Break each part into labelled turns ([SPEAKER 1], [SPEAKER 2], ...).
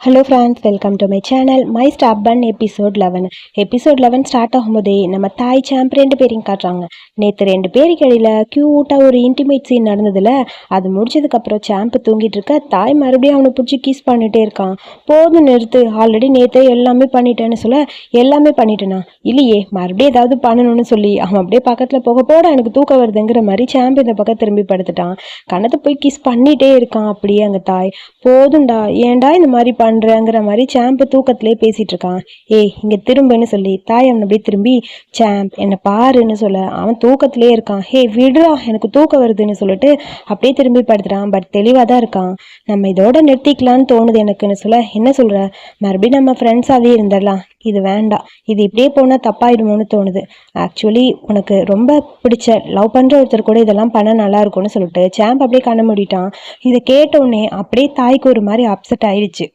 [SPEAKER 1] Hello friends welcome to my channel my stop fun episode eleven episode eleven start ஆகும்போதே நம்ம தாய் champ ரெண்டு பேரையும் காட்டுறாங்க. நேற்று ரெண்டு பேருக்கு இடையில க்யூட்டாக ஒரு இன்டிமேட் சீன் நடந்ததுல அது முடிச்சதுக்கப்புறம் சாம்ப் தூங்கிட்டு இருக்க தாய் மறுபடியும் அவனை பிடிச்சி கிஸ் பண்ணிட்டே இருக்கான். போதும் நிறுத்து ஆல்ரெடி நேற்று எல்லாமே பண்ணிட்டேன்னு சொல்ல எல்லாமே பண்ணிட்டேனா? இல்லையே மறுபடியும் ஏதாவது பண்ணணும்னு சொல்லி அவன் அப்படியே பக்கத்தில் போக போட எனக்கு தூக்கம் வருதுங்கிற மாதிரி சாம்ப் இந்த பக்கம் திரும்பி படுத்துட்டான். கணத்தை போய் கிஸ் பண்ணிட்டே இருக்கான் அப்படியே அங்கே தாய். போதும்டா ஏன்டா இந்த மாதிரி பண்ணுறங்கிற மாதிரி சாம்பு தூக்கத்திலே பேசிகிட்டு இருக்கான். ஏய் இங்கே திரும்புன்னு சொல்லி தாய் அவனை அப்படியே திரும்பி சாம்ப் என்னை பாருன்னு சொல்ல அவன் தூக்கத்திலே இருக்கான். ஹே விடுறா எனக்கு தூக்கம் வருதுன்னு சொல்லிட்டு அப்படியே திரும்பி படுத்துறான். பட் தெளிவாக தான் இருக்கான். நம்ம இதோட நிறுத்திக்கலான்னு தோணுது எனக்குன்னு சொல்ல என்ன சொல்கிற மறுபடியும் நம்ம ஃப்ரெண்ட்ஸாகவே இருந்துடலாம். இது வேண்டாம். இது இப்படியே போனால் தப்பாயிடுமோன்னு தோணுது. ஆக்சுவலி உனக்கு ரொம்ப பிடிச்ச லவ் பண்ணுற ஒருத்தர் கூட இதெல்லாம் பண்ண நல்லா இருக்கும்னு சொல்லிட்டு சாம்ப் அப்படியே கண்ண மூடிட்டான். இதை கேட்டோடனே அப்படியே தாய்க்கு ஒரு மாதிரி அப்செட் ஆயிடுச்சு.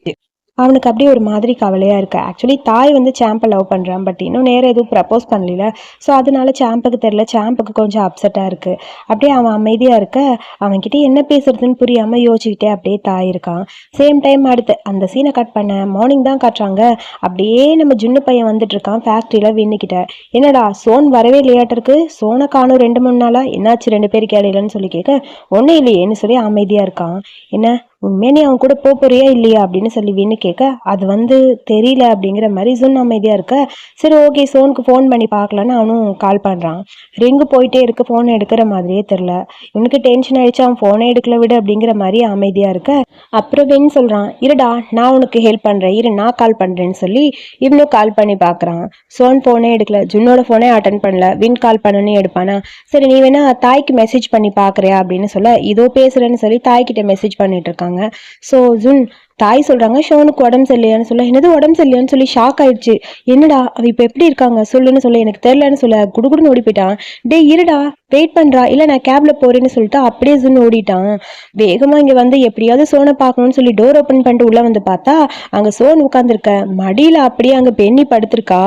[SPEAKER 1] அவனுக்கு அப்படியே ஒரு மாதிரி கவலையாக இருக்கு. ஆக்சுவலி தாய் வந்து சாம்பை லவ் பண்ணுறான் பட் இன்னும் நேரம் எதுவும் ப்ரப்போஸ் பண்ணல ஸோ அதனால சாம்புக்கு தெரில சாம்புக்கு கொஞ்சம் அப்செட்டாக இருக்குது அப்படியே அவன் அமைதியாக இருக்க அவன்கிட்ட என்ன பேசுறதுன்னு புரியாமல் யோசிச்சுக்கிட்டே அப்படியே தாய் இருக்கான். சேம் டைம் அடுத்து அந்த சீனை கட் பண்ண மார்னிங் தான் காட்டுறாங்க. அப்படியே நம்ம ஜுன்னு பையன் வந்துட்டு இருக்கான் ஃபேக்ட்ரியில் வின்னுக்கிட்ட என்னடா சோன் வரவே இல்லையாட்டிருக்கு? சோனை காணும் ரெண்டு மூணு நாளாக என்னாச்சு ரெண்டு பேருக்கு இடையிலன்னு சொல்லி கேட்க ஒன்றும் இல்லையேன்னு சொல்லி அமைதியாக இருக்கான். என்ன? உண்மையே நீ அவன் கூட போக போறியா இல்லையா அப்படின்னு சொல்லி வின்னு கேட்க அது வந்து தெரியல அப்படிங்கிற மாதிரி சுன் அமைதியாக இருக்க சரி ஓகே சோனுக்கு ஃபோன் பண்ணி பார்க்கலான்னு அவனும் கால் பண்ணுறான் ரிங்கு போயிட்டே இருக்கு ஃபோன் எடுக்கிற மாதிரியே தெரில இவனுக்கு டென்ஷன் ஆயிடுச்சு அவன் ஃபோனே எடுக்கல விட அப்படிங்கிற மாதிரி அமைதியாக இருக்க. அப்புறம் வென் சொல்கிறான் இருடா நான் உனக்கு ஹெல்ப் பண்ணுறேன் இரு நான் கால் பண்ணுறேன்னு சொல்லி இவனும் கால் பண்ணி பார்க்குறான். சோன் ஃபோனே எடுக்கல ஜுன்னோட ஃபோனே அட்டன் பண்ணல வின் கால் பண்ணணும் எடுப்பானா சரி நீ வேணா தாய்க்கு மெசேஜ் பண்ணி பார்க்குறியா அப்படின்னு சொல்ல இதோ பேசுகிறேன்னு சொல்லி தாய்கிட்ட மெசேஜ் பண்ணிட்டு இருக்காங்க. ஸோ ஜுன் தாய் சொல்றாங்க ஷோனுக்கு உடம்பு சரியில்லையான்னு சொல்ல. என்னது உடம்பு சரியில்லையான்னு சொல்லி ஷாக் ஆயிடுச்சு. என்னடா அவ இப்போ எப்படி இருக்காங்க? சொல்லுன்னு சொல்ல எனக்கு தெரியலன்னு சொல்ல. குடுகுடுன்னு ஓடி போயிட்டான். டே இருடா வெயிட் பண்றா. இல்லை நான் கேப்ல போறேன்னு சொல்லிட்டு அப்படியே ஜுன் ஓடிட்டான். வேகமா இங்க வந்து எப்படியாவது சோனை பார்க்கணும்னு சொல்லி டோர் ஓப்பன் பண்ணிட்டு உள்ள வந்து பார்த்தா அங்க சோன் உட்காந்துருக்க மடியில அப்படியே அங்க பெண்ணி படுத்திருக்கா.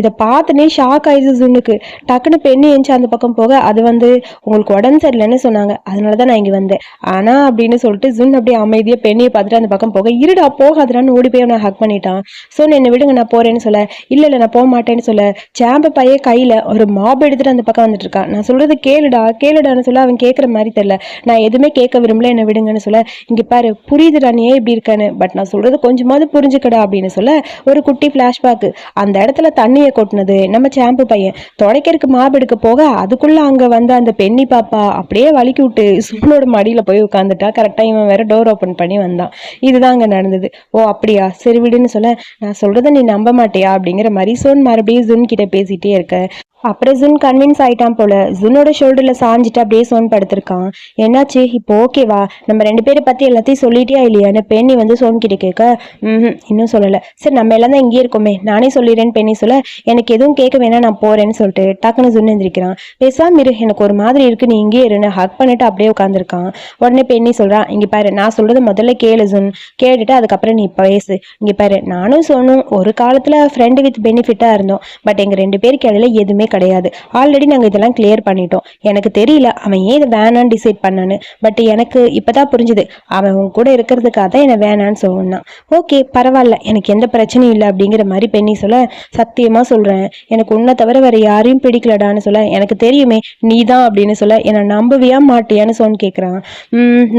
[SPEAKER 1] இதை பார்த்தனே ஷாக் ஆயிடுச்சு ஜுன்னுக்கு டக்குன்னு பெண்ணி எஞ்சி அந்த பக்கம் போக அது வந்து உங்களுக்கு உடம்பு சரியில்லைன்னு சொன்னாங்க. அதனாலதான் நான் இங்க வந்தேன். ஆனா அப்படின்னு சொல்லிட்டு ஜுன் அப்படியே அமைதியாக பெண்ணியை பார்த்துட்டு அந்த பக்கம் போக இருடா போகாதுடான்னு ஓடி போய் அவனை ஹக் பண்ணிட்டான். ஸோ என்னை விடுங்க நான் போறேன்னு சொல்ல. இல்லை இல்லை நான் போக மாட்டேன்னு சொல்ல. சாம்ப பைய கையில ஒரு மாப் எடுத்துட்டு அந்த பக்கம் வந்துட்டு இருக்கான். நான் சொல்றது கேளுடா கேளுடான்னு சொல்ல அவன் கேட்குற மாதிரி தெரியல. நான் எதுவுமே கேட்க விரும்பல என்னை விடுங்கன்னு சொல்ல. இங்க பாரு புரியுதுடா நீ ஏன் இப்படி இருக்கான்னு. பட் நான் சொல்றது கொஞ்சமாவது புரிஞ்சுக்கடா அப்படின்னு சொல்ல ஒரு குட்டி ஃப்ளாஷ்பேக் அந்த இடத்துல தண்ணியை கொட்டினது நம்ம சாம்பு பையன். துடைக்கிறதுக்கு மாப் எடுக்க போக அதுக்குள்ள அங்க வந்த அந்த பெண்ணி பாப்பா அப்படியே வலிக்கி விட்டு சும்மனோட மடியில போய் உட்காந்துட்டா கரெக்டா இவன் வேற டோர் ஓப்பன் பண்ணி வந்தான். இதுதான் அங்க நடந்தது. ஓ அப்படியா? சரி விடுன்னு சொல்ல நான் சொல்கிறத நீ நம்ப மாட்டியா? அப்படிங்கிற மாதிரி சோன் மறுபடியும் ஜுன் கிட்ட பேசிட்டே இருக்க அப்புறம் ஜுன் கன்வின்ஸ் ஆயிட்டான் போல. ஜுனோட ஷோல்டர்ல சாஞ்சிட்டு அப்படியே சோன் படுத்திருக்கான். என்னாச்சு? இப்போ ஓகேவா நம்ம ரெண்டு பேரை பத்தி எல்லாத்தையும் சொல்லிட்டியா இல்லையான்னு பெண்ணி வந்து சோன் கிட்ட கேட்க ம் இன்னும் சொல்லல. சரி நம்ம எல்லாம் தான் இங்கேயே இருக்கோமே. நானே சொல்லிடுறேன்னு பெண்ணி சொல்ல எனக்கு எதுவும் கேட்க வேணா நான் போறேன்னு சொல்லிட்டு டக்குன்னு ஜுன் எந்திரிக்கிறான். பேசாம இரு எனக்கு ஒரு மாதிரி இருக்கு. நீ இங்கேயே இருன்னு ஹக் பண்ணிட்டு அப்படியே உட்காந்துருக்கான் உடனே பெண்ணி சொல்றான் இங்க பாரு நான் சொல்றது முதல்ல கேளு ஜுன். கேட்டுட்டு அதுக்கப்புறம் நீ பேசு. இங்க பாரு நானும் சொன்னோம் ஒரு காலத்துல ஃப்ரெண்டு வித் பெனிஃபிட்டா இருந்தோம். பட் எங்க ரெண்டு பேருக்கு இடையில எதுவுமே கிடையாது. ஆல்ரெடி நாங்கள் இதெல்லாம் கிளியர் பண்ணிட்டோம். எனக்கு தெரியல அவன் ஏன் இதை வேணான்னு டிசைட் பண்ணான்னு. பட் எனக்கு இப்போதான் புரிஞ்சுது. அவன் உன் கூட இருக்கிறதுக்காக தான் என்னை வேணான்னு சொன்னான். ஓகே பரவாயில்ல. எனக்கு எந்த பிரச்சனையும் இல்லை அப்படிங்கிற மாதிரி பெண்ணி சொல்ல சத்தியமாக சொல்கிறேன் எனக்கு உன்னை தவிர வேற யாரையும் பிடிக்கலடான்னு சொல்ல எனக்கு தெரியுமே நீ தான் அப்படின்னு சொல்ல என்னை நம்பவியா மாட்டியான்னு சொன்னு கேட்குறான்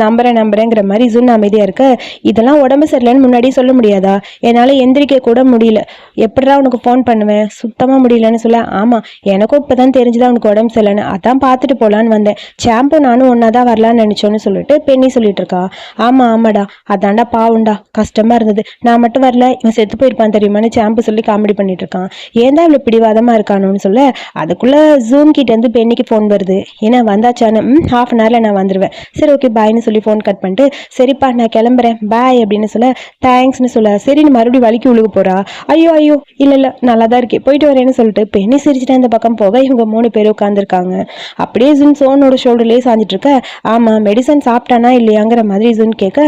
[SPEAKER 1] நம்புறேன் நம்புறேங்கிற மாதிரி ஜுன் அமைதியாக இருக்க இதெல்லாம் உடம்பு சரியில்லைன்னு முன்னாடியே சொல்ல முடியாதா? என்னால் எந்திரிக்க கூட முடியல. எப்படிடா உனக்கு ஃபோன் பண்ணுவேன்? சுத்தமாக முடியலன்னு சொல்ல ஆமாம் எனக்கும் இப்போ தான் தெரிஞ்சுதான் அவனுக்கு உடம்பு சரியில்லைன்னு. அதான் பார்த்துட்டு போகலான்னு வந்தேன். ஷாம்பு நானும் ஒன்றா தான் வரலான்னு நினச்சோன்னு சொல்லிட்டு பெண்ணி சொல்லிட்டு இருக்கா. ஆமாம் ஆமாடா. அதான்டா பாவுண்டா. கஷ்டமாக இருந்தது. நான் மட்டும் வரல. இவன் செத்து போயிருப்பான் தெரியுமான்னு ஷாம்பு சொல்லி காமெடி பண்ணிட்டு இருக்கான். ஏன் தான் இவ்வளோ பிடிவாதமாக இருக்கானோன்னு சொல்ல? அதுக்குள்ளே ஜூம் கிட்டேருந்து பெண்ணிக்கு ஃபோன் வருது. ஏன்னா வந்தாச்சான்னு ம் ஹாஃப் அன் ஹவரில் நான் வந்துடுவேன் சரி ஓகே பாய்னு சொல்லி ஃபோன் கட் பண்ணிட்டு சரிப்பா நான் கிளம்புறேன். பாய் அப்படின்னு சொல்ல தேங்க்ஸ்னு சொல்ல சரின்னு மறுபடியும் வலிக்கு உழுக போறா. ஐயோ ஐயோ இல்லை இல்லை நல்லா தான் இருக்கே. போயிட்டு வரேன்னு சொல்லிட்டு பெண்ணி சிரிச்சுட்டு அந்த பக்கம் போக இவங்க மூணு பேர் உட்காந்துருக்காங்க அப்படியே ஜின் சோனோட ஷோல்டர்லேயே சாஞ்சிட்டு இருக்க ஆமாம் மெடிசன் சாப்பிட்டானா இல்லையாங்கிற மாதிரி ஜின் கேட்க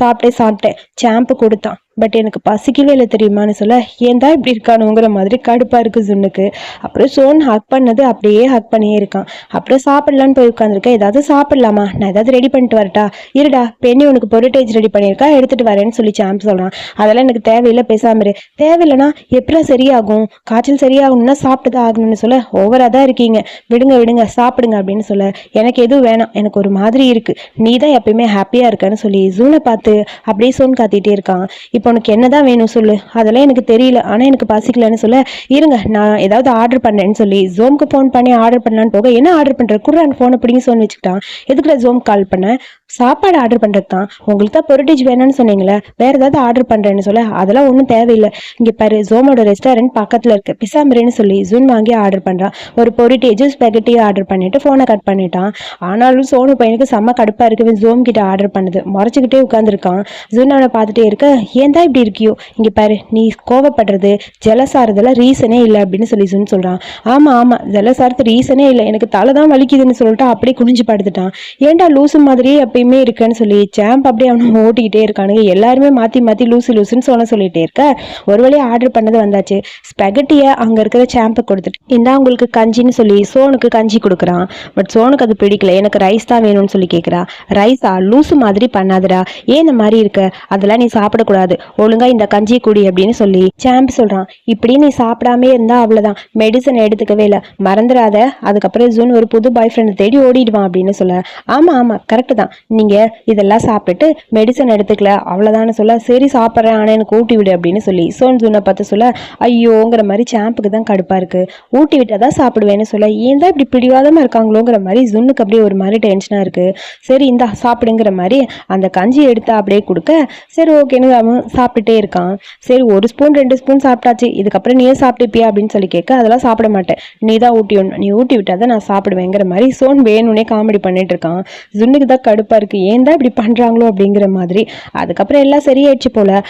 [SPEAKER 1] சாப்பிட்டே சாப்பிட்டேன் சாம்பு கொடுத்தான். பட் எனக்கு பசிக்கவே இல்லை தெரியுமான்னு சொல்ல ஏன் தான் இப்படி இருக்கானுங்கிற மாதிரி கடுப்பாக இருக்குது ஜுன்னுக்கு. அப்புறம் சோன் ஹக் பண்ணது அப்படியே ஹக் பண்ணியே இருக்கான். அப்புறம் சாப்பிடலான்னு போய் உட்காந்துருக்கேன் ஏதாவது சாப்பிடலாமா? நான் ஏதாவது ரெடி பண்ணிட்டு வரட்டா? இருடா பெண்ணி உனக்கு பொருட்டேஜ் ரெடி பண்ணியிருக்கா? எடுத்துட்டு வரேன்னு சொல்லி சாம்ப் சொல்கிறான் அதெல்லாம் எனக்கு தேவையில்லை பேசாமல் தேவையில்லைனா எப்படிலாம் சரியாகும்? காய்ச்சல் சரியாகணும்னா சாப்பிட்டு தான் ஆகணும்னு சொல்ல ஓவராக தான் இருக்கீங்க. விடுங்க விடுங்க சாப்பிடுங்க அப்படின்னு சொல்ல எனக்கு எதுவும் வேணாம். எனக்கு ஒரு மாதிரி இருக்கு. நீ தான் எப்பயுமே ஹாப்பியாக இருக்கன்னு சொல்லி ஜூனை பார்த்து அப்படியே சோன் காத்திட்டே இருக்கான். இப்போ உனக்கு என்னதான் வேணும் சொல்லு. அதெல்லாம் எனக்கு தெரியல. ஆனால் எனக்கு பசிக்கலன்னு சொல்ல இருங்க நான் ஏதாவது ஆர்டர் பண்ணேன்னு சொல்லி ஜோம்க்கு ஃபோன் பண்ணி ஆர்டர் பண்ணலான்னு போக என்ன ஆர்டர் பண்ணுற குர்ரான் ஃபோனை பிடிங்கி சோன் வச்சுக்கிட்டான். எதுக்குல ஜோம் கால் பண்ணேன் சாப்பாடு ஆர்டர் பண்ணுறது தான் உங்களுக்கு தான் பொருட்டேஜ் வேணும்னு சொன்னீங்களே வேற ஏதாவது ஆர்டர் பண்ணுறேன்னு சொல்ல அதெல்லாம் ஒன்றும் தேவையில்லை. இங்கே பாரு ஜோமோட ரெஸ்டாரண்ட் பக்கத்தில் இருக்கு. பிசாம்பரின்னு சொல்லி ஜூன் வாங்கி ஆர்டர் பண்ணுறான் ஒரு பொரிட்டேஜும் ஸ்பெகட்டியும் ஆர்டர் பண்ணிட்டு ஃபோனை கட் பண்ணிட்டான். ஆனாலும் சோனு பையனுக்கு செம்ம கடுப்பாக இருக்கு. ஜோம் கிட்ட ஆர்டர் பண்ணது. முறைச்சிக்கிட்டே உட்காந்துருக்கான் ஜூன் அவனை பார்த்துட்டே இருக்க ஏன் தான் இப்படி இருக்கியோ? இங்கே பாரு நீ கோவப்படுறது ஜெலஸ் ரீசனே இல்லை அப்படின்னு சொல்லி சொல்லி சொல்கிறான் ஆமாம் ஆமாம் ஜலசாரத்து ரீசனே இல்லை. எனக்கு தலை தான் வலிக்குதுன்னு சொல்லிட்டு அப்படியே குனிஞ்சு படுத்துட்டான். ஏன்டா லூசு மாதிரியே எப்பயுமே இருக்கேன்னு சொல்லி சாம்ப் அப்படியே அவனை ஓட்டிக்கிட்டே இருக்கானுங்க. எல்லாருமே மாற்றி மாற்றி லூசு லூசுன்னு சொல்ல சொல்லிட்டே இருக்க. ஒரு வழியாக ஆர்டர் பண்ணது வந்தாச்சு. ஸ்பெகட்டியை அங்கே இருக்கிற சாம்பை கொடுத்துட்டு இந்தா உங்களுக்கு கஞ்சின்னு சொல்லி சோனுக்கு கஞ்சி கொடுக்குறான். பட் சோனுக்கு அது பிடிக்கல. எனக்கு ரைஸ் தான் வேணும்னு சொல்லி கேட்குறா ரைஸா லூசு மாதிரி பண்ணாதடா. ஏன் இந்த மாதிரி இருக்க? அதெல்லாம் நீ சாப்பிடக்கூடாது. ஒழுங்கா இந்த கஞ்சி குடி அப்படின்னு சொல்லி சாம்ப் சொல்கிறான் இப்படி நீ சாப்பிடாமே இருந்தா அவ்வளவுதான். மெடிசன் எடுத்துக்கவே இல்லை. மறந்துடாத. அதுக்கப்புறம் ஜூன் ஒரு புது பாய் ஃப்ரெண்டை தேடி ஓடிடுவான் அப்படின்னு சொல்ல. ஆமாம் ஆமாம் கரெக்டு தான். நீங்கள் இதெல்லாம் சாப்பிட்டுட்டு மெடிசன் எடுத்துக்கல. அவ்வளோதான்னு சொல்ல. சரி சாப்பிட்றேன் ஆனால் எனக்கு ஊட்டி விடு அப்படின்னு சொல்லி சோன் ஜூனை பார்த்து சொல்ல ஐயோங்கிற மாதிரி சாம்புக்கு தான் கடுப்பாக இருக்குது ஊட்டி விட்டால் தான் சாப்பிடுவேன்னு சொல்ல. ஏன் தான் இப்படி பிடிவாதமாக இருக்காங்களோங்கிற மாதிரி ஜுன்னுக்கு அப்படியே ஒரு மாதிரி டென்ஷனாக இருக்குது சரி இந்தா சாப்பிடுங்கிற மாதிரி அந்த கஞ்சி எடுத்து அப்படியே கொடுக்க. சரி ஓகேன்னு அவன் சாப்பிட்டுட்டே இருக்கான். சரி ஒரு ஸ்பூன் ரெண்டு ஸ்பூன் சாப்பிட்டாச்சு. இதுக்கப்புறம் நீயே சாப்பிட்டுப்பியா அப்படின்னு சொல்லி கேட்க அதெல்லாம் சாப்பிட மாட்டேன். நீ தான் ஊட்டி விடணும் நீ ஊட்டி விட்டால் தான் நான் சாப்பிடுவேங்கிற மாதிரி சோன் வேணும்னே காமெடி பண்ணிட்டு இருக்கான். ஜுன்னுக்கு தான் கடுப்பாக இருக்குது ஏன் தான் இப்படி பண்ணுறாங்களோ அப்படிங்கிற மாதிரி. அதுக்கப்புறம் எல்லாம் சரியாயிடுச்சு போல.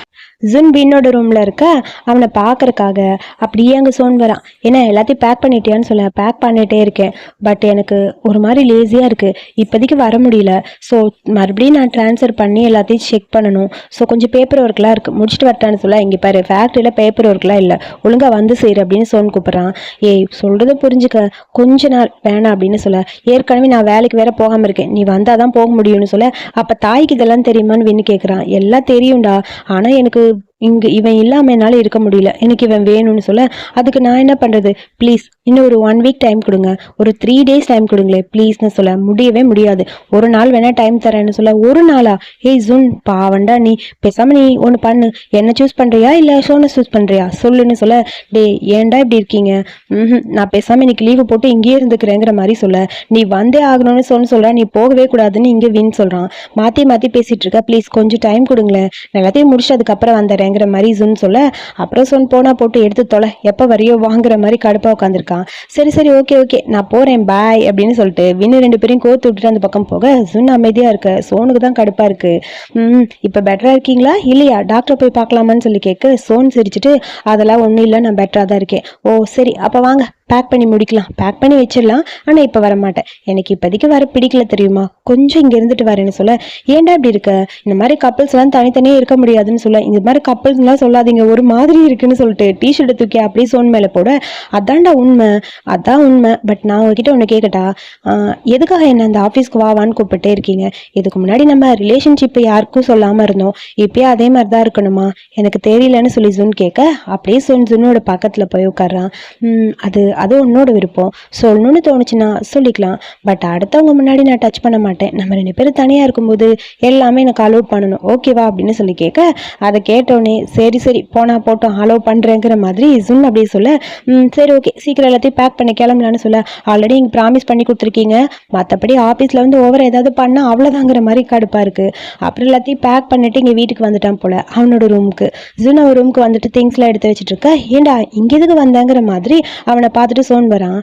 [SPEAKER 1] ஜுன் பின்னோட ரூமில் இருக்க அவனை பார்க்கறக்காக அப்படியே அங்கே சோன் வரான். ஏன்னா எல்லாத்தையும் பேக் பண்ணிட்டியான்னு சொல்ல. பேக் பண்ணிட்டே இருக்கேன். பட் எனக்கு ஒரு மாதிரி லேசியாக இருக்குது இப்போதைக்கு வர முடியல. ஸோ மறுபடியும் நான் ட்ரான்ஸ்ஃபர் பண்ணி எல்லாத்தையும் செக் பண்ணணும். ஸோ கொஞ்சம் பேப்பர் ஒர்க்கில் இருக்குது முடிச்சுட்டு வரட்டான்னு சொல்ல இங்கே பாரு ஃபேக்ட்ரியில் பேப்பர் ஒர்க்லாம் இல்லை. ஒழுங்காக வந்து செய்கிற அப்படின்னு சோன் கூப்பிட்றான். ஏய் சொல்கிறத புரிஞ்சுக்க. கொஞ்ச நாள் வேணாம் அப்படின்னு சொல்ல. ஏற்கனவே நான் வேலைக்கு வேற போகாமல் இருக்கேன். நீ வந்தால் தான் போக முடியும்னு சொல்ல. அப்போ தாய்க்கு இதெல்லாம் தெரியுமான்னு வின்னு கேட்குறான் எல்லாம் தெரியும்டா. ஆனால் எனக்கு இங்கே இவன் இல்லாமல் என்னால் இருக்க முடியல. எனக்கு இவன் வேணும்னு சொல்ல அதுக்கு நான் என்ன பண்ணுறது ப்ளீஸ் இன்னும் ஒரு ஒன் வீக் டைம் கொடுங்க. ஒரு த்ரீ டேஸ் டைம் கொடுங்களேன். ப்ளீஸ்னு சொல்ல. முடியவே முடியாது. ஒரு நாள் வேணால் டைம் தரேன்னு சொல்ல. ஒரு நாளா? ஏய் ஜூன் பாவண்டா நீ. பேசாமல் நீ ஒன்று பண்ணு. என்ன சூஸ் பண்ணுறியா இல்லை ஷோனை சூஸ் பண்ணுறியா சொல்லுன்னு சொல்ல. டே ஏன்டா இப்படி இருக்கீங்க? ம் நான் பேசாமல் இன்னைக்கு லீவு போட்டு இங்கேயே இருந்துக்கிறேங்கிற மாதிரி சொல்ல. நீ வந்தே ஆகணும்னு சொன்னு சொல்ற. நீ போகவே கூடாதுன்னு இங்கே வின் சொல்கிறான் மாற்றி மாற்றி பேசிகிட்டு இருக்க. ப்ளீஸ் கொஞ்சம் டைம் கொடுங்களேன். எல்லாத்தையும் முடிச்சு அதுக்கப்புறம் வந்துடுறேன் பயங்கர மாதிரி ஜுன் சொல்ல. அப்புறம் சொன் போனால் போட்டு எடுத்து தொலை. எப்போ வரையோ வாங்குற மாதிரி கடுப்பாக உட்காந்துருக்கான் சரி சரி ஓகே ஓகே. நான் போகிறேன் பாய் அப்படின்னு சொல்லிட்டு வின்னு ரெண்டு பேரையும் கோத்து விட்டுட்டு அந்த பக்கம் போக. சுன் அமைதியாக இருக்க. சோனுக்கு தான் கடுப்பாக இருக்குது ம் இப்போ பெட்டராக இருக்கீங்களா? இல்லையா? டாக்டரை போய் பார்க்கலாமான்னு சொல்லி கேட்க சோன் சிரிச்சுட்டு அதெல்லாம் ஒன்றும் இல்லை நான் பெட்டராக தான் இருக்கேன். ஓ சரி அப்போ வாங்க. பேக் பண்ணி முடிக்கலாம். பேக் பண்ணி வச்சிடலாம். ஆனால் இப்போ வர மாட்டேன் எனக்கு இப்போதைக்கு வர பிடிக்கல தெரியுமா? கொஞ்சம் இங்கே இருந்துட்டு வரேன்னு சொல்ல. ஏன்டா இப்படி இருக்க? இந்த மாதிரி கப்பல்ஸ்லாம் தனித்தனியே இருக்க முடியாதுன்னு சொல்ல. இந்த மாதிரி கப்பல்ஸ்லாம் சொல்லாதீங்க. ஒரு மாதிரி இருக்குன்னு சொல்லிட்டு டிஷர்ட்டை தூக்கி அப்படியே சோன் மேலே போட. அதான்டா உண்மை. அதான் உண்மை. பட் நான் உங்ககிட்ட ஒன்று கேட்கட்டா எதுக்காக என்ன அந்த ஆஃபீஸ்க்கு வாவான்னு கூப்பிட்டே இருக்கீங்க? இதுக்கு முன்னாடி நம்ம ரிலேஷன்ஷிப்பை யாருக்கும் சொல்லாமல் இருந்தோம். இப்பயே அதே மாதிரி தான் இருக்கணுமா? எனக்கு தெரியலன்னு சொல்லி ஜுன் கேட்க அப்படியே சொன் ஜுன்னோட பக்கத்தில் போய் உட்கார்றான். அது அது உன்னோட விருப்பம். சொல்லணும்னு தோணுச்சுன்னா சொல்லிக்கலாம். பட் அடுத்தவங்க முன்னாடி நான் டச் பண்ண மாட்டேன். நம்ம ரெண்டு பேரும் தனியாக இருக்கும்போது எல்லாமே எனக்கு அலோவ் பண்ணணும். ஓகேவா அப்படின்னு சொல்லி கேட்க அதை கேட்டோடனே சரி சரி போனால் போட்டோம் அலோவ் பண்ணுறேங்கிற மாதிரி ஜுன் அப்படியே சொல்ல "ம், சரி ஓகே சீக்கிரம் எல்லாத்தையும் பேக் பண்ணி கிளம்பலான்னு சொல்ல. ஆல்ரெடி இங்கே ப்ராமிஸ் பண்ணி கொடுத்துருக்கீங்க. மற்றபடி ஆஃபீஸில் வந்து ஓவர் ஏதாவது பண்ணால் அவ்வளோதாங்கிற மாதிரி கடுப்பாக இருக்குது அப்புறம் எல்லாத்தையும் பேக் பண்ணிட்டு இங்கே வீட்டுக்கு வந்துட்டான் போல அவனோட ரூமுக்கு ஜுன் அவன் ரூமுக்கு வந்துட்டு திங்ஸ்லாம் எடுத்து வச்சுட்டு இருக்க ஏண்டா இங்கே எதுக்கு வந்தாங்கிற மாதிரி அவனை பார்த்து பார்த்துட்டு சோன் வரான்.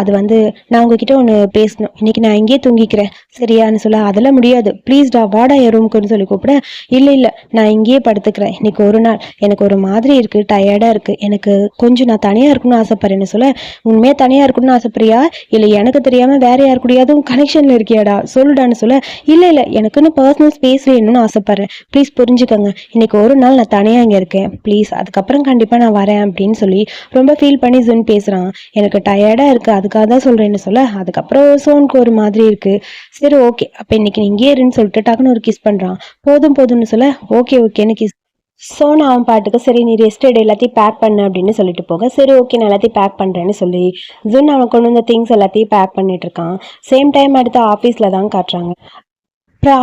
[SPEAKER 1] அது வந்து நான் உங்ககிட்ட ஒன்று பேசணும். இன்னைக்கு நான் இங்கேயே தூங்கிக்கிறேன். சரியான்னு சொல்ல அதெல்லாம் முடியாது. ப்ளீஸ்டா வாடா என் ரூமுக்குன்னு சொல்லி கூப்பிட. இல்லை இல்லை நான் இங்கேயே படுத்துக்கிறேன். இன்னைக்கு ஒரு நாள். எனக்கு ஒரு மாதிரி இருக்குது டயர்டாக இருக்குது எனக்கு கொஞ்சம் நான் தனியாக இருக்கணும்னு ஆசைப்படுறேன்னு சொல்ல உண்மையாக தனியாக இருக்கணும்னு ஆசைப்படுறியா? இல்லை எனக்கு தெரியாமல் வேற யார் கூடயாவது கனெக்ஷனில் இருக்கியாடா? சொல்லுடான்னு சொல்ல இல்லை இல்லை எனக்குன்னு பர்சனல் ஸ்பேஸ் வேணும்னு ஆசைப்பட்றேன். ப்ளீஸ் புரிஞ்சுக்கோங்க. இன்னைக்கு ஒரு நாள் நான் தனியாக இங்கே இருக்கேன். ப்ளீஸ் அதுக்கப்புறம் கண்டிப்பாக நான் வரேன் அப்படின்னு சொல்லி ரொம்ப ஃபீல் பண்ணி ஜுன் பேசுகிறான் எனக்கு டயர்டாக இருக்குது அதுக்காக தான் சொல்கிறேன்னு சொல்ல. அதுக்கப்புறம் சோனுக்கு ஒரு மாதிரி இருக்குது சரி ஓகே அப்போ இன்னைக்கு நீ இங்கே இருன்னு சொல்லிட்டு டக்குன்னு ஒரு கிஸ் பண்ணுறான் போதும் போதும்னு சொல்ல. ஓகே ஓகேன்னு கிஸ் சோனா அவன் பாட்டுக்கு சரி நீ ரெஸ்ட் எடு. எல்லாத்தையும் பேக் பண்ணு அப்படின்னு சொல்லிட்டு போக. சரி ஓகே நான் எல்லாத்தையும் பேக் பண்ணுறேன்னு சொல்லி ஜுன் அவன் கொண்டு வந்த திங்ஸ் எல்லாத்தையும் பேக் பண்ணிட்டு இருக்கான். சேம் டைம் அடுத்த ஆஃபீஸில் தான் காட்டுறாங்க. ப்ரா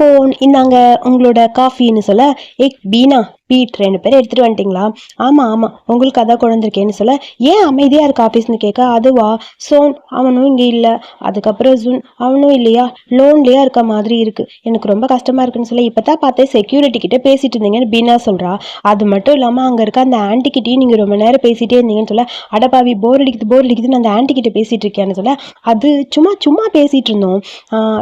[SPEAKER 1] கோன் இந்தாங்க உங்களோட காஃபின்னு சொல்ல. ஏ பீனா பீட் ரெண்டு பேர் எடுத்துகிட்டு வந்துட்டீங்களா? ஆமாம் ஆமாம் உங்களுக்கு அதான் குழந்திருக்கேன்னு சொல்ல ஏன் அமைதியாக இருக்க ஆஃபீஸ்னு கேட்க அதுவா? சோன் அவனும் இங்கே இல்லை. அதுக்கப்புறம் ஜூன் அவனும் இல்லையா? லோன்லியாக இருக்க மாதிரி இருக்குது எனக்கு ரொம்ப கஷ்டமாக இருக்குன்னு சொல்ல இப்போ தான் பார்த்தேன் செக்யூரிட்டி கிட்டே பேசிட்டு இருந்தீங்கன்னு பீனா சொல்கிறா அது மட்டும் இல்லாமல் அங்கே இருக்க அந்த ஆன்ட்டிக்கிட்டையும் நீங்கள் ரொம்ப நேரம் பேசிகிட்டே இருந்தீங்கன்னு சொல்ல அடப்பாவி போர் அடிக்குது போர் அடிக்குதுன்னு அந்த ஆன்ட்டி பேசிகிட்டு இருக்கேன்னு இருக்கியான்னு சொல்ல அது சும்மா சும்மா பேசிகிட்டு இருந்தோம்.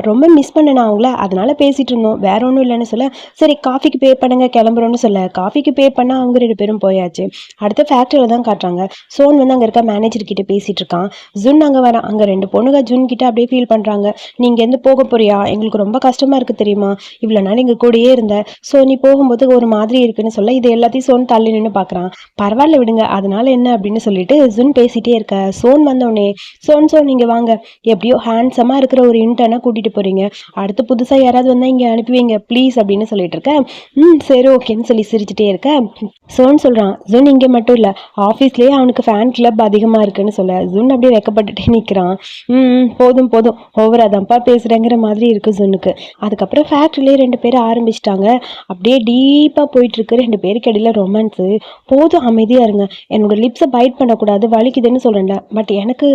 [SPEAKER 1] ரொம்ப மிஸ் பண்ணேன் அவங்கள. அதனால் பேசிகிட்டு இருந்தோம். வேற ஒன்றும் இல்லைன்னு சொல்ல சரி காஃபிக்கு பே பண்ணுங்க கிளம்புறோன்னு சொல்ல காஃபிக்கு பே பண்ணால் அவங்க ரெண்டு பேரும் போயாச்சு. அடுத்த ஃபேக்ட்ரியில் தான் காட்டுறாங்க. சோன் வந்து அங்கே இருக்க மேனேஜர் கிட்ட பேசிகிட்டு இருக்கான். ஜுன் அங்கே வர அங்கே ரெண்டு பொண்ணுங்க ஜுன் கிட்ட அப்படியே ஃபீல் பண்ணுறாங்க நீங்கள் எந்த போக போறியா? எங்களுக்கு ரொம்ப கஷ்டமாக இருக்கு தெரியுமா? இவ்வளோ நாள் எங்கள் கூடயே இருந்த. ஸோ நீ போகும்போது ஒரு மாதிரி இருக்குன்னு சொல்ல இது எல்லாத்தையும் சோன் தள்ளி நின்று பார்க்குறான் பரவாயில்ல விடுங்க அதனால என்ன அப்படின்னு சொல்லிட்டு ஜுன் பேசிகிட்டே இருக்க. சோன் வந்தோடனே சோன் சோன் நீங்கள் வாங்க. எப்படியோ ஹேண்ட்ஸமாக இருக்கிற ஒரு இன்டர்னை கூட்டிகிட்டு போகிறீங்க அடுத்து புதுசாக யாராவது வந்தால் இங்கே அனுப்புவீங்க ப்ளீஸ் அப்படின்னு சொல்லிட்டு இருக்கேன் ம் சரி ஓகேன்னு சொல்லி சிரிச்சுட்டே இருக்க. சோன் சொல்கிறான் ஜூன் இங்கே மட்டும் இல்லை ஆஃபீஸ்லேயே அவனுக்கு ஃபேன் கிளப் அதிகமாக இருக்குன்னு சொல்ல. ஜூன் அப்படியே வெக்கப்பட்டுட்டே நிற்கிறான் ம் போதும் போதும். ஓவரா தான்ப்பா பேசுகிறேங்கிற மாதிரி இருக்கு ஜூனுக்கு அதுக்கப்புறம் ஃபேக்ட்ரிலேயே ரெண்டு பேரும் ஆரம்பிச்சிட்டாங்க. அப்படியே டீப்பாக போயிட்டுருக்கு. ரெண்டு பேருக்கு இடையில ரொமான்ஸு போதும் அமைதியாக இருங்க. என்னோட லிப்ஸை பைட் பண்ணக்கூடாது வலிக்குதுன்னு சொல்கிறேன்ல பட் எனக்கு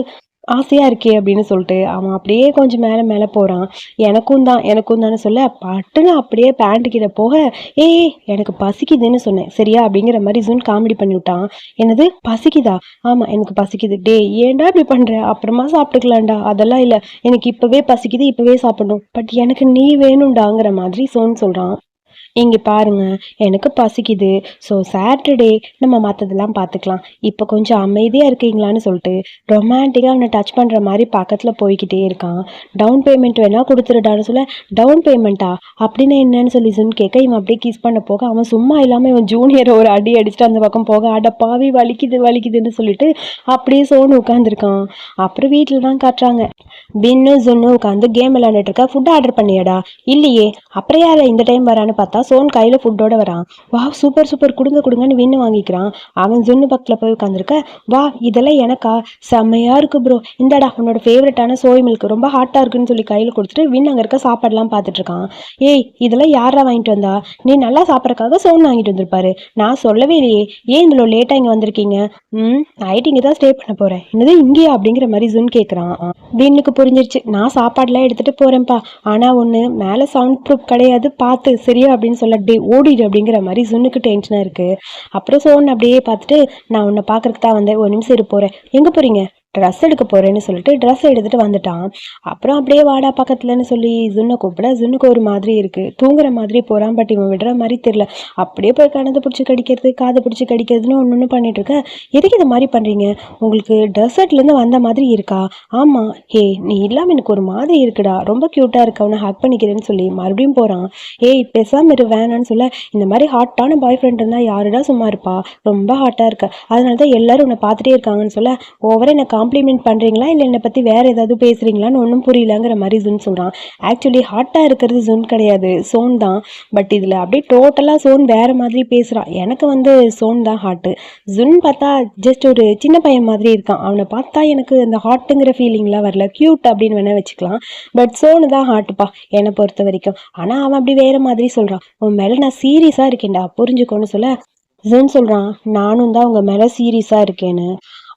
[SPEAKER 1] ஆசையாக இருக்கே அப்படின்னு சொல்லிட்டு அவன் அப்படியே கொஞ்சம் மேலே மேலே போகிறான் எனக்கும் தான் எனக்கும் தானே சொல்ல பட்டுன்னு அப்படியே பேண்ட்டு கிட்ட போக ஏய் எனக்கு பசிக்குதுன்னு சொன்னேன். சரியா? அப்படிங்கிற மாதிரி ஜூன் காமெடி பண்ணி விட்டான். என்னது? பசிக்குதா? ஆமாம் எனக்கு பசிக்குது. டே ஏன்டா இப்படி பண்ணுற அப்புறமா சாப்பிட்டுக்கலாம்டா. அதெல்லாம் இல்லை. எனக்கு இப்போவே பசிக்குது இப்போவே சாப்பிடணும். பட் எனக்கு நீ வேணும்டாங்கிற மாதிரி சோன் சொல்கிறான் இங்கே பாருங்க எனக்கு பசிக்குது. ஸோ சாட்டர்டே நம்ம மற்றதெல்லாம் பார்த்துக்கலாம் இப்போ கொஞ்சம் அமைதியாக இருக்கீங்களான்னு சொல்லிட்டு ரொமான்டிக்காக அவனை டச் பண்ணுற மாதிரி பக்கத்தில் போய்கிட்டே இருக்கான். டவுன் பேமெண்ட் வேணால் கொடுத்துருடான்னு சொல்ல டவுன் பேமெண்ட்டா அப்படின்னு என்னன்னு சொல்லி சுன் கேட்க இவன் அப்படியே கிஸ் பண்ண போக அவன் சும்மா இல்லாமல் இவன் ஜூனியரை ஒரு அடி அடிச்சுட்டு அந்த பக்கம் போக அட பாவி வலிக்குது வலிக்குதுன்னு சொல்லிட்டு அப்படியே சோனு உட்காந்துருக்கான் அப்புறம் வீட்டில் தான் காட்டுறாங்க. பின்னு ஜுன்னு உட்காந்து கேம் விளையாண்டுட்டு இருக்கா ஃபுட் ஆர்டர் பண்ணியாடா? இல்லையே. அப்புறம் யார் இந்த டைம் வரான்னு பார்த்தா சோன் கையில் ஃபுட்டோட வரான். வா சூப்பர் சூப்பர் கொடுங்க கொடுங்கன்னு வின்னு வாங்கிக்கிறான். அவன் ஜுன்னு பக்கத்தில் போய் உட்காந்துருக்க வா இதெல்லாம் எனக்கா? செம்மையா இருக்கு ப்ரோ இந்தாடா உன்னோட ஃபேவரட்டான சோய் மில்க் ரொம்ப ஹாட்டாக இருக்குன்னு சொல்லி கையில் கொடுத்துட்டு வின் அங்கே இருக்க சாப்பாடுலாம் பார்த்துட்டு இருக்கான். ஏய் இதெல்லாம் யாரா வாங்கிட்டு வந்தா? நீ நல்லா சாப்பிட்றக்காக சோன் வாங்கிட்டு வந்திருப்பாரு. நான் சொல்லவே இல்லையே. ஏன் இவ்வளோ லேட்டாக இங்கே வந்திருக்கீங்க? ம் நைட் இங்கே தான் ஸ்டே பண்ண போகிறேன் என்னது இங்கேயா? அப்படிங்கிற மாதிரி ஜுன் கேட்குறான் வின்னுக்கு புரிஞ்சிருச்சு. நான் சாப்பாடுலாம் எடுத்துகிட்டு போகிறேன்ப்பா ஆனால் ஒன்று மேலே சவுண்ட் ப்ரூஃப் கிடையாது. பார்த்து சரியா? அப்படின்னு சொல்ல டே ஓடிடு அப்படிங்கிற மாதிரி ஜுன்னுக்கு டென்ஷனாக இருக்குது அப்புறம் சோன் அப்படியே பார்த்துட்டு நான் உன்னை பார்க்கறதுக்கு தான் வந்தேன். ஒரு நிமிஷம் இரு போகிறேன் எங்கே போகிறீங்க ட்ரெஸ் எடுக்க போகிறேன்னு சொல்லிட்டு ட்ரெஸ் எடுத்துகிட்டு வந்துட்டான். அப்புறம் அப்படியே வாடா பக்கத்துலன்னு சொல்லி ஜுன்னை கூப்பிட ஜுன்னுக்கு ஒரு மாதிரி இருக்குது தூங்குற மாதிரி போகிறான் பட் இவன் விடுற மாதிரி தெரில அப்படியே போய் கணத்தை பிடிச்சி கடிக்கிறது காதை பிடிச்சி கடிக்கிறதுன்னு ஒன்று ஒன்று பண்ணிட்டு இருக்க. எதுக்கு இது மாதிரி பண்ணுறீங்க உங்களுக்கு டெசர்ட்லேருந்து வந்த மாதிரி இருக்கா? ஆமாம் ஹே நீ இல்லாமல் எனக்கு ஒரு மாதிரி இருக்குடா. ரொம்ப க்யூட்டாக இருக்க. அவனை ஹக் பண்ணிக்கிறேன்னு சொல்லி மறுபடியும் போகிறான் ஏய் பேசாம இரு வேணான்னு சொல்ல. இந்த மாதிரி ஹாட்டான பாய் ஃப்ரெண்ட் இருந்தால் யாருடா சும்மா இருப்பா? ரொம்ப ஹாட்டாக இருக்க. அதனால தான் எல்லாரும் உன்னை பார்த்துட்டே இருக்காங்கன்னு சொல்ல. ஓவரா எனக்கு காம்ப்ளிமெண்ட் பண்ணுறீங்களா இல்லை என்னை பற்றி வேறு ஏதாவது பேசுகிறீங்களான்னு ஒன்றும் புரியலங்கிற மாதிரி ஜுன் சொல்கிறான் ஆக்சுவலி ஹாட்டாக இருக்கிறது ஜுன் கிடையாது. சோன் தான். பட் இதில் அப்படியே டோட்டலாக சோன் வேறு மாதிரி பேசுகிறான் எனக்கு வந்து சோன் தான் ஹாட்டு ஜுன் பார்த்தா ஜஸ்ட் ஒரு சின்ன பையன் மாதிரி இருக்கான். அவனை பார்த்தா எனக்கு அந்த ஹாட்டுங்கிற ஃபீலிங்லாம் வரல. க்யூட் அப்படின்னு வேணால் வச்சுக்கலாம். பட் சோனு தான் ஹாட்டுப்பா என்னை பொறுத்த வரைக்கும். ஆனால் அவன் அப்படி வேறு மாதிரி சொல்கிறான் உன் மேலே நான் சீரியஸாக இருக்கேன்டா. புரிஞ்சுக்கோன்னு சொல்ல? ஜென் சொல்கிறான் நானும் தான் உங்கள் மேலே சீரியஸாக இருக்கேன்னு.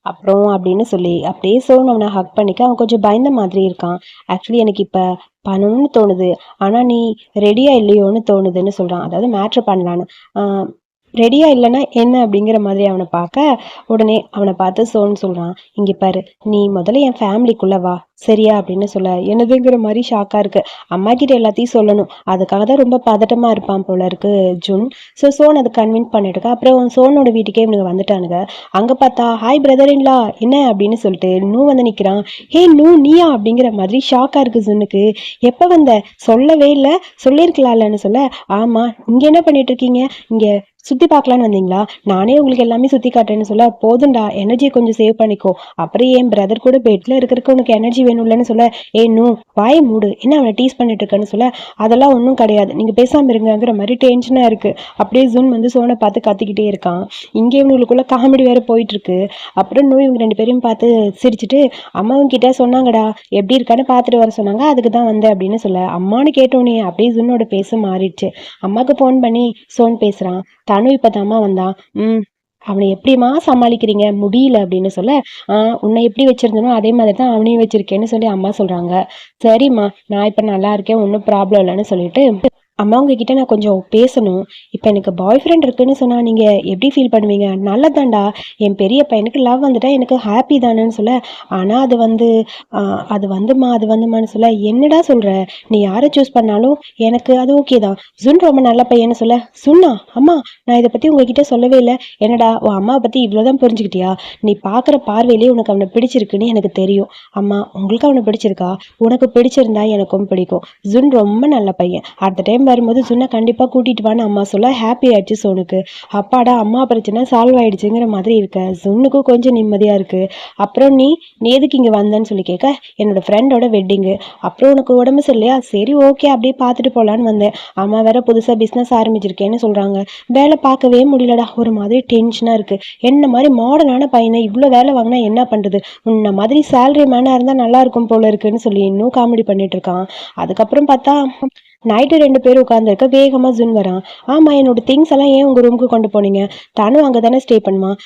[SPEAKER 1] அப்புறம் அப்படின்னு சொல்லி அப்படியே சோன் அவனை ஹக் பண்ணிக்க அவன் கொஞ்சம் பயந்த மாதிரி இருக்கான். ஆக்சுவலி எனக்கு இப்போ பண்ணணும்னு தோணுது. ஆனால் நீ ரெடியாக இல்லையோன்னு தோணுதுன்னு சொல்கிறான் அதாவது மேட்ரு பண்ணலான்னு. ஆஹ் ரெடியா இல்லைன்னா என்ன அப்படிங்கிற மாதிரி அவனை பார்க்க உடனே அவனை பார்த்து சோன்னு சொல்கிறான் இங்கே பாரு நீ முதல்ல என் ஃபேமிலிக்குள்ளே வா சரியா? அப்படின்னு சொல்ல என்னதுங்கிற மாதிரி ஷாக்காக இருக்கு. அம்மா கிட்ட எல்லாத்தையும் சொல்லணும். அதுக்காக தான் ரொம்ப பதட்டமாக இருப்பான் போல இருக்கு ஜுன். ஸோ சோன் அதை கன்வின்ஸ் பண்ணிட்டு அப்புறம் சோனோட வீட்டுக்கே இவனுக்கு வந்துட்டானுங்க. அங்கே பார்த்தா ஹாய் பிரதர் இன்லா என்ன? அப்படின்னு சொல்லிட்டு நூ வந்து நிற்கிறான் ஹே நூ நீயா? அப்படிங்கிற மாதிரி ஷாக்காக இருக்கு ஜுன்னுக்கு. எப்போ வந்த? சொல்லவே இல்லை. சொல்லியிருக்கலாம்லன்னு சொல்ல ஆமாம் இங்கே என்ன பண்ணிட்டு இருக்கீங்க? இங்கே சுற்றி பார்க்கலான்னு வந்தீங்களா? நானே உங்களுக்கு எல்லாமே சுற்றி காட்டுறேன்னு சொல்ல போதும்டா எனர்ஜியை கொஞ்சம் சேவ் பண்ணிக்கோ. அப்புறம் என் பிரதர் கூட பெட்டில் இருக்கிறதுக்கு உனக்கு எனர்ஜி வேணும்லன்னு சொல்ல ஏ நூ வாய மூடு. என்ன அவனை டீஸ் பண்ணிட்டு இருக்கேன்னு சொல்ல அதெல்லாம் ஒன்றும் கிடையாது. நீங்கள் பேசாமல் இருங்கங்கிற மாதிரி டென்ஷனாக இருக்குது அப்படியே ஜூன் வந்து சோனை பார்த்து கத்திக்கிட்டே இருக்கான். இங்கே இவங்களுக்குள்ள காமெடி வேறு போயிட்டு இருக்கு அப்புறம் நோய் இவங்க ரெண்டு பேரையும் பார்த்து சிரிச்சிட்டு அம்மாவும் கிட்டே சொன்னாங்கடா. எப்படி இருக்கான்னு பார்த்துட்டு வர சொன்னாங்க. அதுக்கு தான் வந்தேன் அப்படின்னு சொல்ல அம்மான்னு கேட்டோன்னே அப்படியே ஜுன்னோட பேச மாறிடுச்சு. அம்மாவுக்கு ஃபோன் பண்ணி சோன் பேசுகிறான் தனு இப்போ வந்தான். ம் அவனை எப்படிம்மா சமாளிக்கிறீங்க? முடியல அப்படின்னு சொல்ல உன்னை எப்படி வச்சிருந்தனோ அதே மாதிரி தான் அவனையும் வச்சிருக்கேன்னு சொல்லி அம்மா சொல்கிறாங்க சரிம்மா நான் இப்போ நல்லா இருக்கேன் ஒன்றும் ப்ராப்ளம் இல்லைன்னு சொல்லிட்டு அம்மா உங்ககிட்ட நான் கொஞ்சம் பேசணும். இப்போ எனக்கு பாய் ஃப்ரெண்ட் இருக்குன்னு சொன்னால் நீங்கள் எப்படி ஃபீல் பண்ணுவீங்க? நல்லதாண்டா. என் பெரிய பையனுக்கு லவ் வந்துட்டா எனக்கு ஹாப்பி தானேன்னு சொல்ல. ஆனால் அது வந்து அது வந்துமா அது வந்துமான்னு சொல்ல. என்னடா சொல்கிற நீ யாரை சூஸ் பண்ணாலும் எனக்கு அது ஓகே தான். சுன் ரொம்ப நல்ல பையன்னு சொல்ல. சுண்ணா அம்மா நான் இதை பற்றி உங்ககிட்ட சொல்லவே இல்லை. என்னடா உன் அம்மாவை பற்றி இவ்வளோதான் புரிஞ்சுக்கிட்டியா? நீ பார்க்குற பார்வையிலே உனக்கு அவனை பிடிச்சிருக்குன்னு எனக்கு தெரியும். அம்மா உங்களுக்கு அவனை பிடிச்சிருக்கா? உனக்கு பிடிச்சிருந்தா எனக்கும் பிடிக்கும். ஜுன் ரொம்ப நல்ல பையன். அடுத்த டைம் வரும்போது ஜுன்னை கண்டிப்பாக கூட்டிட்டு வான்னு அம்மா சொல்ல ஹாப்பி ஆயிடுச்சு சோனுக்கு. அப்பாடா அம்மா பிரச்சனை சால்வ் ஆயிடுச்சுங்கிற மாதிரி இருக்க. சொன்னுக்கும் கொஞ்சம் நிம்மதியாக இருக்கு. அப்புறம் நீ நீ எதுக்கு இங்கே வந்தேன்னு சொல்லி கேட்க என்னோட ஃப்ரெண்டோட வெட்டிங்கு அப்புறம் உனக்கு உடம்பு சரியில்லையா? சரி ஓகே அப்படியே பார்த்துட்டு போகலான்னு வந்தேன். அம்மா வேற புதுசாக பிஸ்னஸ் ஆரம்பிச்சிருக்கேன்னு சொல்கிறாங்க வேலை பார்க்கவே முடியலடா. ஒரு மாதிரி டென்ஷனாக இருக்கு. என்ன மாதிரி மாடர்னான பையனை இவ்வளோ வேலை வாங்கினா என்ன பண்ணுறது உன்ன மாதிரி சேலரி மேனாக இருந்தால் நல்லா இருக்கும் போல இருக்குன்னு சொல்லி இன்னும் காமெடி பண்ணிட்டு இருக்கான். அதுக்கப்புறம் பார்த்தா நைட்டு ரெண்டு பேரும் உட்காந்துருக்க வேகமாக ஜுன் வரான். ஆமாம் என்னோட திங்ஸ் எல்லாம் ஏன் உங்கள் ரூமுக்கு கொண்டு போனீங்க? தானும் அங்கே தானே ஸ்டே பண்ணுவான்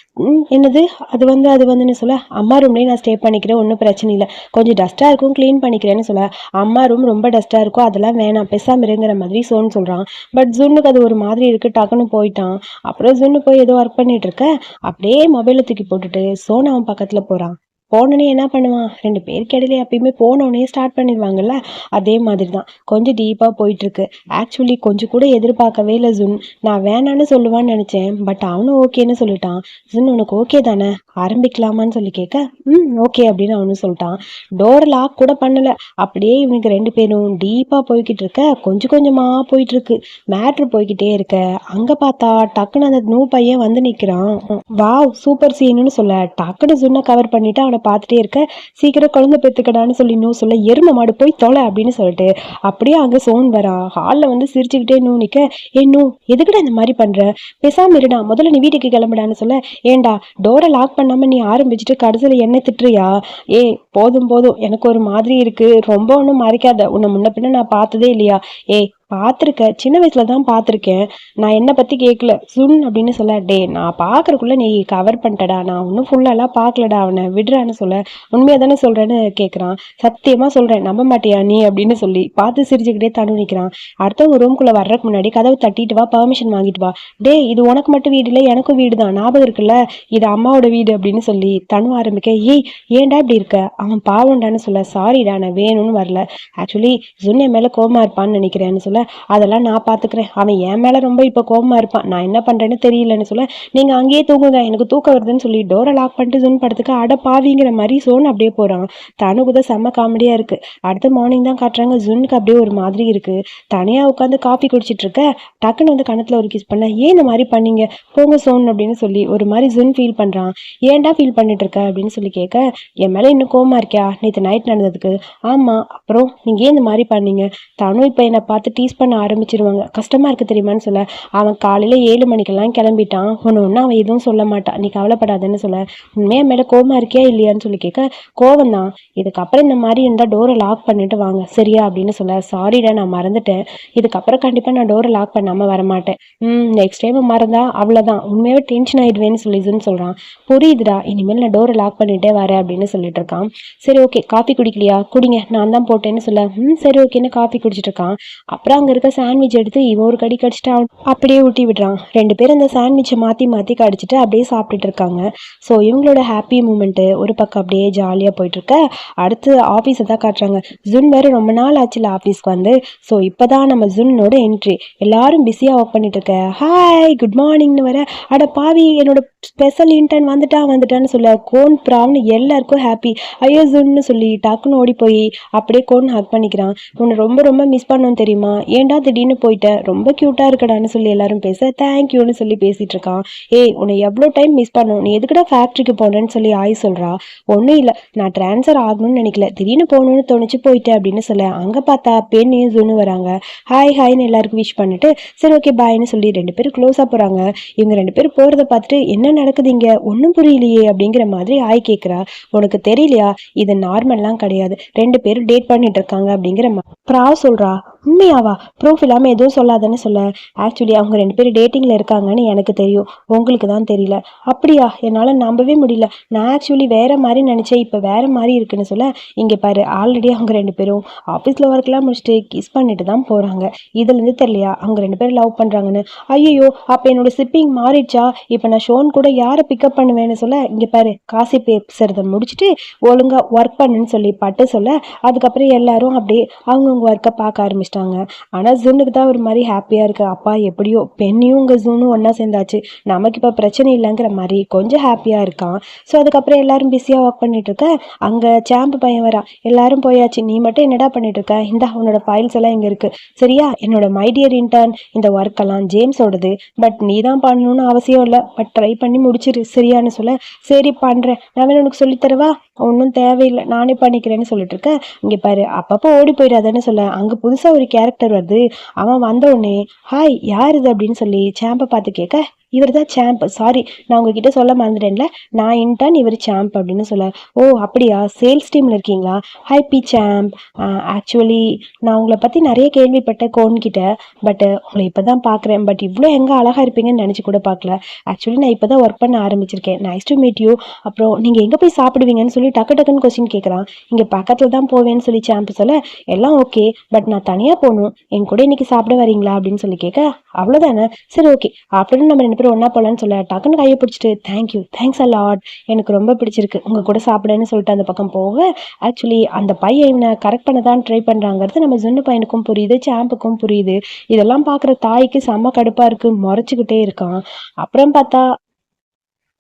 [SPEAKER 1] என்னது? அது வந்து அது வந்துன்னு சொல்ல அம்மா ரூம்லேயே நான் ஸ்டே பண்ணிக்கிறேன் ஒன்றும் பிரச்சனை இல்லை. கொஞ்சம் டஸ்ட்டாக இருக்கும் க்ளீன் பண்ணிக்கிறேன்னு சொல்ல. அம்மா ரூம் ரொம்ப டஸ்ட்டாக இருக்கும் அதெல்லாம் வேணாம். பேசாம இருங்கிற மாதிரி சோன்னு சொல்கிறான் பட் ஜுன்னுக்கு அது ஒரு மாதிரி இருக்கு டக்குன்னு போயிட்டான். அப்புறம் ஜுன்னு போய் ஏதோ ஒர்க் பண்ணிட்டு இருக்க அப்படியே மொபைலை தூக்கி போட்டுட்டு சோன் அவன் பக்கத்தில் போகிறான் போனோடனே என்ன பண்ணுவான் ரெண்டு பேருக்கு இடையில எப்பயுமே போனோடனே ஸ்டார்ட் பண்ணிடுவாங்கல்ல? அதே மாதிரி தான் கொஞ்சம் டீப்பாக போயிட்டுருக்கு. ஆக்சுவலி கொஞ்சம் கூட எதிர்பார்க்கவே இல்லை ஜுன். நான் வேணான்னு சொல்லுவான்னு நினச்சேன். பட் அவனும் ஓகேன்னு சொல்லிட்டான். ஜுன் உனக்கு ஓகே தானே? ஆரம்பிக்கலாமான்னு சொல்லி கேட்க ம் ஓகே அப்படின்னு அவனும் சொல்லிட்டான். டோர் லாக் கூட பண்ணல. அப்படியே இவனுக்கு ரெண்டு பேரும் டீப்பாக போய்கிட்டு இருக்க கொஞ்சம் கொஞ்சமாக போயிட்டு இருக்கு மேட்ரு போய்கிட்டே இருக்க. அங்கே பார்த்தா டக்குன்னு அந்த நூ பையன் வந்து நிற்கிறான் வாவ் சூப்பர் சீனுன்னு சொல்ல. டக்குன்னு ஜுன்னை கவர் பண்ணிட்டு அவனை பார்த்துட்டே இருக்க. சீக்கிரம் குழந்தை பெற்றுக்கடான்னு சொல்லி நூ சொல்ல எரும மாடு போய் தொலை அப்படின்னு சொல்லிட்டு அப்படியே அங்கே சோன் வரா. ஹாலில் வந்து சிரிச்சுக்கிட்டே நூ நிற்க ஏ நூ எதுக்குடா இந்த மாதிரி பண்ணுற பேசாம இருடா முதல்ல நீ வீட்டுக்கு கிளம்புடான்னு சொல்ல. ஏன்டா டோரை லாக் பண்ணாமல் நீ ஆரம்பிச்சுட்டு கடைசியில் என்ன திட்டுறியா? ஏ போதும் போதும். எனக்கு ஒரு மாதிரி இருக்கு. ரொம்ப ஒன்றும் மறைக்காத. உன்னை முன்ன பின்ன நான் பார்த்ததே இல்லையா? ஏ பார்த்துருக்க சின்ன வயசுல தான் பார்த்துருக்கேன் நான் என்னை பற்றி கேட்கல சுன் அப்படின்னு சொல்ல டே நான் பார்க்குறக்குள்ள நீ கவர் பண்ணிட்டடா. நான் ஒன்றும் ஃபுல்லாலாம் பார்க்கலடா அவனை. விடுறான்னு சொல்ல உண்மையாக தானே சொல்கிறேன்னு கேட்குறான் சத்தியமாக சொல்கிறேன் நம்ப மாட்டியா நீ? அப்படின்னு சொல்லி பார்த்து சிரிச்சுக்கிட்டே தனு நிற்கிறான் அடுத்தவங்க ரூம்குள்ளே வர்றதுக்கு முன்னாடி கதவை தட்டிட்டு வா பர்மிஷன் வாங்கிட்டு வா. டே இது உனக்கு மட்டும் வீடு இல்லை எனக்கும் வீடு தான். ஞாபகம் இருக்குல்ல? இது அம்மாவோட வீடு அப்படின்னு சொல்லி தனு ஆரம்பிக்க ஏய் ஏன்டா இப்படி இருக்க? அவன் பாவம்டான்னு சொல்ல சாரிடா நான் வேணும்னு வரல. ஆக்சுவலி சுன் என் மேலே கோமா இருப்பான்னு நினைக்கிறேன்னு சொல்ல அதெல்லாம் நான் பார்த்துக்கிறேன் அவன் என் மேலே ரொம்ப இப்போ கோபமாக இருப்பான். நான் என்ன பண்ணுறேன்னு தெரியலன்னு சொல்ல நீங்கள் அங்கேயே தூங்குங்க. எனக்கு தூக்கம் வருதுன்னு சொல்லி டோரை லாக் பண்ணிட்டு ஜூன் படத்துக்கு அட பாவிங்கிற மாதிரி சோன் அப்படியே போகிறான் தனுக்கு தான் செம்ம காமெடியாக இருக்குது அடுத்த மார்னிங் தான் காட்டுறாங்க. ஜூனுக்கு அப்படியே ஒரு மாதிரி இருக்குது தனியாக உட்காந்து காஃபி குடிச்சிட்டு இருக்க. டக்குன்னு வந்து கணத்தில் ஒரு கிஸ் பண்ண ஏன் இந்த மாதிரி பண்ணீங்க? போங்க சோன் அப்படின்னு சொல்லி ஒரு மாதிரி ஜுன் ஃபீல் பண்ணுறான் ஏன்டா ஃபீல் பண்ணிட்டு இருக்க? அப்படின்னு சொல்லி கேட்க என் மேலே இன்னும் கோமா இருக்கியா? நேற்று நைட் நடந்ததுக்கு. ஆமாம் அப்புறம் நீங்கள் ஏன் இந்த மாதிரி பண்ணீங்க? தனு இப்போ என்னை பார்த்து டீஸ் பண்ண ஆரம்பிச்சிருவாங்க. கஷ்டமாக இருக்குது தெரியுமான்னு சொல்ல? அவன் காலையில் ஏழு மணிக்கெல்லாம் கிளம்பிட்டான். ஒன்று ஒன்று அவன் எதுவும் சொல்ல மாட்டான் நீ கவலைப்படாதன்னு சொல்ல. உண்மையாக மேலே கோபமாக இருக்கியா இல்லையான்னு சொல்லி கேட்க கோவம் தான். இதுக்கப்புறம் இந்த மாதிரி இருந்தால் டோரை லாக் பண்ணிட்டு வாங்க. சரியா? அப்படின்னு சொல்ல சாரிடா நான் மறந்துட்டேன். இதுக்கப்புறம் கண்டிப்பாக நான் டோரை லாக் பண்ணாமல் வரமாட்டேன். ம் நெக்ஸ்ட் டைம் மறந்தா அவ்வளோதான் உண்மையாகவே டென்ஷன் ஆகிடுவேன்னு சொல்லி சொல்கிறான் புரியுதுடா. இனிமேல் நான் டோரை லாக் பண்ணிட்டே வரேன் அப்படின்னு சொல்லிட்டு இருக்கான். சரி ஓகே காஃபி குடிக்கலையா? குடிங்க. நான் தான் போட்டேன்னு சொல்ல ம் சரி ஓகேன்னு காஃபி குடிச்சிட்டு இருக்கான். அப்புறம் அங்கே இருக்க சாண்ட்விச் எடுத்து இவன் ஒரு கடி கடிச்சிட்டு அப்படியே ஊட்டி விடுறான். ரெண்டு பேரும் அந்த சாண்ட்விச்சை மாற்றி மாற்றி கடிச்சிட்டு அப்படியே சாப்பிட்டுட்டு இருக்காங்க. ஸோ இவங்களோட ஹாப்பி மூமெண்ட்டு ஒரு பக்கம் அப்படியே ஜாலியாக போயிட்டுருக்க அடுத்து ஆஃபீஸை தான் காட்டுறாங்க. ஜுன் வேறு ரொம்ப நாள் ஆச்சுல ஆஃபீஸ்க்கு வந்து. ஸோ இப்போ தான் நம்ம ஜுன்னோட என்ட்ரி எல்லாரும் பிஸியாக ஒர்க் பண்ணிட்டு இருக்க. ஹாய் குட் மார்னிங்னு வர அட பாவி என்னோட ஸ்பெஷல் இன்டர்ன் வந்துட்டான் வந்துட்டான்னு சொல்ல. கோன் ப்ராவ்னு எல்லாருக்கும் ஹாப்பி ஐயோ ஜுன்னு சொல்லி டக்குன்னு ஓடி போய் அப்படியே கோன் ஹக் பண்ணிக்கிறான். உன்னை ரொம்ப ரொம்ப மிஸ் பண்ணோம் தெரியுமா? ஏன்டா திடீர்னு போயிட்டேன் ரொம்ப க்யூட்டாக இருக்கடான்னு சொல்லி எல்லாரும் பேச தேங்க்யூன்னு சொல்லி பேசிட்டு இருக்கான். ஏய் உன்னை எவ்வளோ டைம் மிஸ் பண்ணோம். நீ எதுக்குடா ஃபேக்ட்ரிக்கு போனேன்னு சொல்லி ஆய் சொல்கிறா ஒன்றும் இல்லை. நான் ட்ரான்ஸ்ஃபர் ஆகணும்னு நினைக்கல. திடீர்னு போகணும்னு தோணுச்சு போயிட்டேன் அப்படின்னு சொல்ல அங்கே பார்த்தா பெண் ஜூன்னு வராங்க. ஹாய் ஹாய்னு எல்லாருக்கும் விஷ் பண்ணிட்டு சரி ஓகே பாய்னு சொல்லி ரெண்டு பேரும் க்ளோஸாக போகிறாங்க இவங்க ரெண்டு பேரும் போகிறத பார்த்துட்டு என்ன நடக்குது இங்கே? ஒன்றும் புரியலையே அப்படிங்கிற மாதிரி ஆய் கேட்குறா உனக்கு தெரியலையா? இது நார்மல்லாம் கிடையாது. ரெண்டு பேரும் டேட் பண்ணிட்டு இருக்காங்க அப்படிங்கிற மா- ப்ரா சொல்கிறா உண்மையாவா? ப்ரூஃப் இல்லாமல் எதுவும் சொல்லாதன்னு சொல்ல. ஆக்சுவலி அவங்க ரெண்டு பேரும் டேட்டிங்கில் இருக்காங்கன்னு எனக்கு தெரியும். உங்களுக்கு தான் தெரியல. அப்படியா? என்னால் நம்பவே முடியல. நான் ஆக்சுவலி வேறு மாதிரி நினச்சேன். இப்போ வேறு மாதிரி இருக்குன்னு சொல்ல இங்கே பாரு ஆல்ரெடி அவங்க ரெண்டு பேரும் ஆஃபீஸில் ஒர்க்லாம் முடிச்சுட்டு கிஸ் பண்ணிட்டு தான் போகிறாங்க இதுலேருந்து தெரியலையா? அவங்க ரெண்டு பேரும் லவ் பண்ணுறாங்கன்னு ஐயோ அப்போ என்னோட சிப்பிங் மாறிடுச்சா? இப்போ நான் ஷோன் கூட யாரை பிக்கப் பண்ணுவேன்னு சொல்ல இங்கே பாரு காசி பேசுறதை முடிச்சுட்டு ஒழுங்காக ஒர்க் பண்ணுன்னு சொல்லி பட்டு சொல்ல அதுக்கப்புறம் எல்லாரும் அப்படியே அவங்கவுங்க ஒர்க்கை பார்க்க ஆரம்பிச்சிட்டாங்க. ஆனால் ஜூனுக்கு தான் ஒரு மாதிரி ஹாப்பியாக இருக்கு. அப்பா எப்படியோ பெண்ணையும் உங்கள் ஜூனும் ஒன்றா சேர்ந்தாச்சு. நமக்கு இப்போ பிரச்சனை இல்லைங்கிற மாதிரி கொஞ்சம் ஹாப்பியாக இருக்கான். ஸோ அதுக்கப்புறம் எல்லாரும் பிஸியாக ஒர்க் பண்ணிட்டு இருக்க. அங்கே சாம்பு பையன் வரா. எல்லாரும் போயாச்சு. நீ மட்டும் என்னடா பண்ணிட்டு இருக்க? இந்த உன்னோட ஃபைல்ஸ் எல்லாம் இங்கே இருக்கு. சரியா? என்னோட மைடியர் இன்டர்ன் இந்த ஒர்க்கெல்லாம் ஜேம்ஸோடது. பட் நீ தான் பண்ணணும்னு அவசியம் இல்லை. பட் ட்ரை பண்ணி முடிச்சிரு. சரியான்னு சொல்ல. சரி பண்ணுறேன் நான் வேணா உனக்கு சொல்லித்தரவா ஒன்றும் தேவையில்லை. நானே பண்ணிக்கிறேன்னு சொல்லிட்டு இருக்கேன் இங்கே பாரு. அப்பப்போ ஓடி போயிடாதேன்னு சொல்ல. அங்கே புதுசாக ஒரு கேரக்டர் வருது. அவன் வந்த உடனே ஹாய் யார் இது? அப்படின்னு சொல்லி சாம்பை பார்த்து கேட்க இவர் தான் சாம்ப் சாரி நான் உங்ககிட்ட சொல்ல மறந்துட்டேன்ல. நான் இன்டர்ன் இவர் சாம்ப் அப்படின்னு சொல்ல. ஓ அப்படியா? சேல்ஸ் டீமில் இருக்கீங்களா? ஹை பி சாம்ப் ஆக்சுவலி நான் உங்களை பற்றி நிறைய கேள்விப்பட்டேன் கோன்கிட்ட பட் உங்களை இப்போ தான் பார்க்குறேன் பட் இவ்வளோ எங்கே அழகாக இருப்பீங்கன்னு நினச்சி கூட பார்க்கல ஆக்சுவலி நான் இப்போ தான் ஒர்க் பண்ண ஆரம்பிச்சிருக்கேன். நைஸ் டு மீட் யூ அப்புறம் நீங்கள் எங்கே போய் சாப்பிடுவீங்கன்னு சொல்லி டக்கு டக்குன்னு கொஸ்டின் கேட்குறான் இங்கே பக்கத்தில் தான் போவேன்னு சொல்லி சாம்ப் சொல்ல எல்லாம் ஓகே பட் நான் தனியாக போகணும். என் கூட இன்னைக்கு சாப்பிட வரீங்களா? அப்படின்னு சொல்லி கேட்க அவ்வளோதானே சரி ஓகே அப்படின்னு நம்ம ரெண்டு பேரும் ஒன்றா போகலான்னு சொல்ல டக்குன்னு கையை பிடிச்சிட்டு தேங்க்யூ தேங்க்ஸ் அ லாட் எனக்கு ரொம்ப பிடிச்சிருக்கு. உங்கள் கூட சாப்பிடன்னு சொல்லிட்டு அந்த பக்கம் போக ஆக்சுவலி அந்த பையன் இவனை கரெக்ட் பண்ண தான் ட்ரை பண்ணுறாங்கிறது நம்ம ஜுன்னு பையனுக்கும் புரியுது சாம்புக்கும் புரியுது. இதெல்லாம் பார்க்குற தாய்க்கு செம்ம கடுப்பாக இருக்குது முறைச்சிக்கிட்டே இருக்கான். அப்புறம் பார்த்தா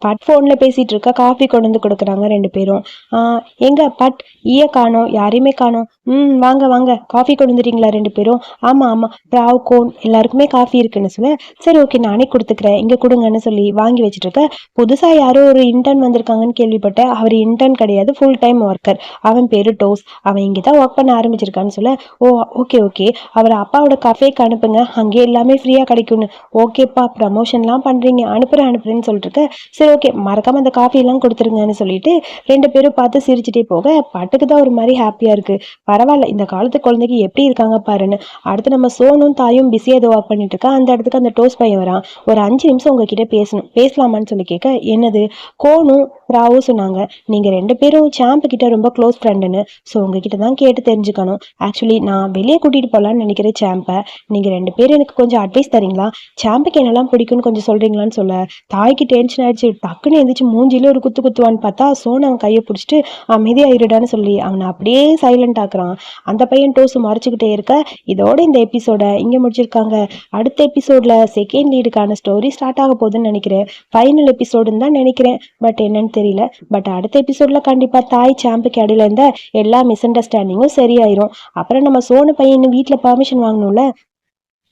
[SPEAKER 1] பட் ஃபோனில் பேசிகிட்டு இருக்கா காஃபி கொண்டு வந்து கொடுக்குறாங்க ரெண்டு பேரும். ஆஹ் எங்க பட் ஈய காணோம் யாரையுமே காணோம். ம் வாங்க வாங்க காஃபி கொண்டு வந்துட்டீங்களா ரெண்டு பேரும்? ஆமாம் ஆமாம் ப்ராவ் கோன் எல்லாருக்குமே காஃபி இருக்குன்னு சொல்ல. சரி ஓகே நானே கொடுத்துக்கிறேன். இங்கே கொடுங்கன்னு சொல்லி வாங்கி வச்சுட்டு இருக்க புதுசாக யாரோ ஒரு இன்டர்ன் வந்திருக்காங்கன்னு கேள்விப்பட்டேன். அவர் இன்டர்ன் கிடையாது ஃபுல் டைம் ஒர்க்கர் அவன் பேர் டோஸ். அவன் இங்கே தான் ஒர்க் பண்ண ஆரம்பிச்சிருக்கான்னு சொல்ல. ஓ ஓகே ஓகே அவர் அப்பாவோட கஃபேக்கு அனுப்புங்க. அங்கே எல்லாமே ஃப்ரீயாக கிடைக்கும்னு. ஓகேப்பா ப்ரமோஷன்லாம் பண்ணுறீங்க அனுப்புகிறேன் அனுப்புறேன்னு சொல்லிட்டு இருக்க சரி ஓகே மறக்காமல் அந்த காஃபியெல்லாம் கொடுத்துருங்கன்னு சொல்லிட்டு ரெண்டு பேரும் பார்த்து சிரிச்சுட்டே போக பாட்டுக்கு தான் ஒரு மாதிரி ஹாப்பியாக இருக்கு. பரவாயில்ல இந்த காலத்து குழந்தைக்கு எப்படி இருக்காங்க பாருன்னு. அடுத்து நம்ம சோனும் தாயும் பிஸியாக ஏதோ ஒர்க் பண்ணிட்டு இருக்கா? அந்த இடத்துக்கு அந்த டோஸ் பையன் வரான். ஒரு அஞ்சு நிமிஷம் உங்ககிட்ட பேசணும். பேசலாமான்னு சொல்லி கேட்க என்னது? கோனும் ராவும் சொன்னாங்க. நீங்கள் ரெண்டு பேரும் சாம்பு கிட்ட ரொம்ப க்ளோஸ் ஃப்ரெண்டுன்னு ஸோ உங்ககிட்ட தான் கேட்டு தெரிஞ்சுக்கணும். ஆக்சுவலி நான் வெளியே கூட்டிகிட்டு போகலான்னு நினைக்கிறேன் சாம்பை நீங்கள் ரெண்டு பேரும் எனக்கு கொஞ்சம் அட்வைஸ் தரீங்களா? சாம்புக்கு என்னெல்லாம் பிடிக்கும்னு கொஞ்சம் சொல்கிறீங்களான்னு சொல்ல. தாய்க்கு டென்ஷன் ஆயிடுச்சு டக்குன்னு எந்திரிச்சு மூஞ்சில ஒரு குத்து குத்துவான்னு பார்த்தா சோன் அவன் கையை பிடிச்சிட்டு அமைதியாயிருடான்னு சொல்லி அவனை அப்படியே சைலண்ட் ஆக்குறான். அந்த பையன் டோஸ் மறைச்சிக்கிட்டே இருக்க இதோட இந்த எபிசோட இங்க முடிச்சிருக்காங்க. அடுத்த எபிசோட்ல செகண்ட் லீடுக்கான ஸ்டோரி ஸ்டார்ட் ஆக போகுதுன்னு நினைக்கிறேன். ஃபைனல் எபிசோடுன்னு தான் நினைக்கிறேன். பட் என்னன்னு தெரியல. பட் அடுத்த எபிசோட்ல கண்டிப்பா தாய் சாம்புக்கு அடையில இருந்த எல்லா மிஸ் அண்டர்ஸ்டாண்டிங்கும் சரியாயிரும். அப்புறம் நம்ம சோனு பையன் வீட்டில் பர்மிஷன் வாங்கணும்ல?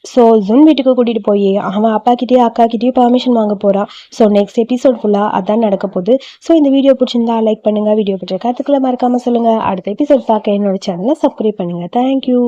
[SPEAKER 1] ஸோ ஜுன் வீட்டுக்கு கூட்டிகிட்டு போய் அவன் அப்பா கிட்டேயே அக்கா கிட்டேயும் பர்மிஷன் வாங்க போகிறான் ஸோ நெக்ஸ்ட் எபிசோட் ஃபுல்லாக அதான் நடக்க போகுது. ஸோ இந்த வீடியோ பிடிச்சிருந்தா லைக் பண்ணுங்கள் வீடியோ பிடிச்ச கருத்துக்களை மறக்காமல் சொல்லுங்கள் அடுத்த எபிசோட் பார்க்க என்னோட சேனலை சப்ஸ்கிரைப் பண்ணுங்கள் தேங்க்யூ